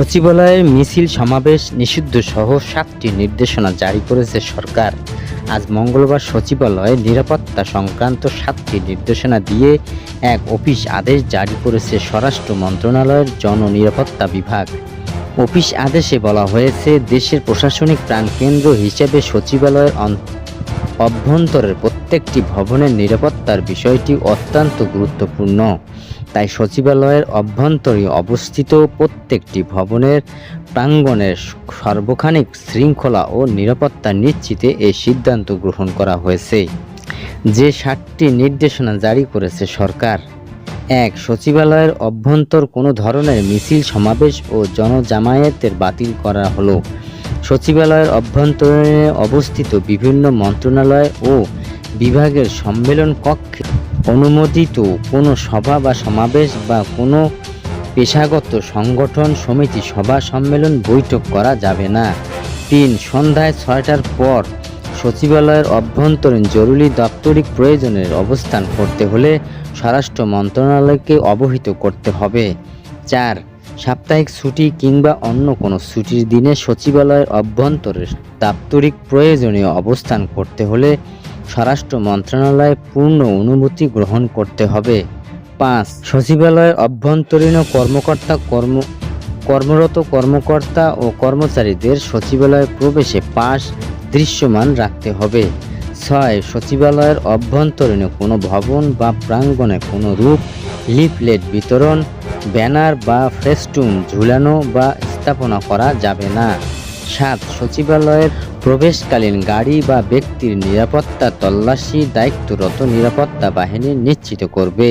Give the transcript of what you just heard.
সচিবালয়ের মিছিল সমাবেশ, নিষিদ্ধ সহ সাতটি নির্দেশনা জারি করেছে সরকার। আজ মঙ্গলবার সচিবালয়ে নিরাপত্তা সংক্রান্ত সাতটি নির্দেশনা দিয়ে এক অফিস আদেশ জারি করেছে স্বরাষ্ট্র মন্ত্রণালয়ের জননিরাপত্তা বিভাগ। অফিস আদেশে বলা হয়েছে, দেশের প্রশাসনিক প্রাণকেন্দ্র হিসেবে সচিবালয়ের অভ্যন্তরের প্রত্যেকটি ভবনের নিরাপত্তার বিষয়টি অত্যন্ত গুরুত্বপূর্ণ। তাই সচিবালয়ের অভ্যন্তরে অবস্থিত প্রত্যেকটি ভবনের প্রাঙ্গণের সর্বখানিক শৃঙ্খলা ও নিরাপত্তা নিশ্চিতে এই সিদ্ধান্ত গ্রহণ করা হয়েছে। যে সাতটি নির্দেশনা জারি করেছে সরকার। এক, সচিবালয়ের অভ্যন্তর কোনো ধরনের মিছিল, সমাবেশ ও জনজামায়াতের বাতিল করা হলো। সচিবালয়ের অভ্যন্তরে অবস্থিত বিভিন্ন মন্ত্রণালয় ও বিভাগের সম্মেলন কক্ষে অনুমোদিত কোনো সভা বা সমাবেশ বা কোনো পেশাগত সংগঠন সমিতি সভা সম্মেলন বৈঠক করা যাবে না। তিন, সন্ধ্যায় ছয়টার পর সচিবালয়ের অভ্যন্তরীণ জরুরি দাপ্তরিক প্রয়োজনের অবস্থান করতে হলে স্বরাষ্ট্র মন্ত্রণালয়কে অবহিত করতে হবে। চার সাপ্তাহিক ছুটি কিংবা অন্য কোনো ছুটির দিনে সচিবালয়ের অভ্যন্তরে দাপ্তরিক প্রয়োজনীয় অবস্থান করতে হলে স্বরাষ্ট্র মন্ত্রণালয়ে পূর্ণ অনুমতি গ্রহণ করতে হবে। পাঁচ, সচিবালয়ের অভ্যন্তরীণ কর্মকর্তা কর্ম, কর্মরত কর্মকর্তা ও কর্মচারীদের সচিবালয়ে প্রবেশে পাস দৃশ্যমান রাখতে হবে। ছয়, সচিবালয়ের অভ্যন্তরীণ কোনো ভবন বা প্রাঙ্গণে কোনো রূপ, লিফলেট বিতরণ ব্যানার বা ফেস্টুন ঝুলানো বা স্থাপনা করা যাবে না। সাত, সচিবালয়ের প্রবেশকালীন গাড়ি বা ব্যক্তির নিরাপত্তা তল্লাশি দায়িত্বরত নিরাপত্তা বাহিনী নিশ্চিত করবে।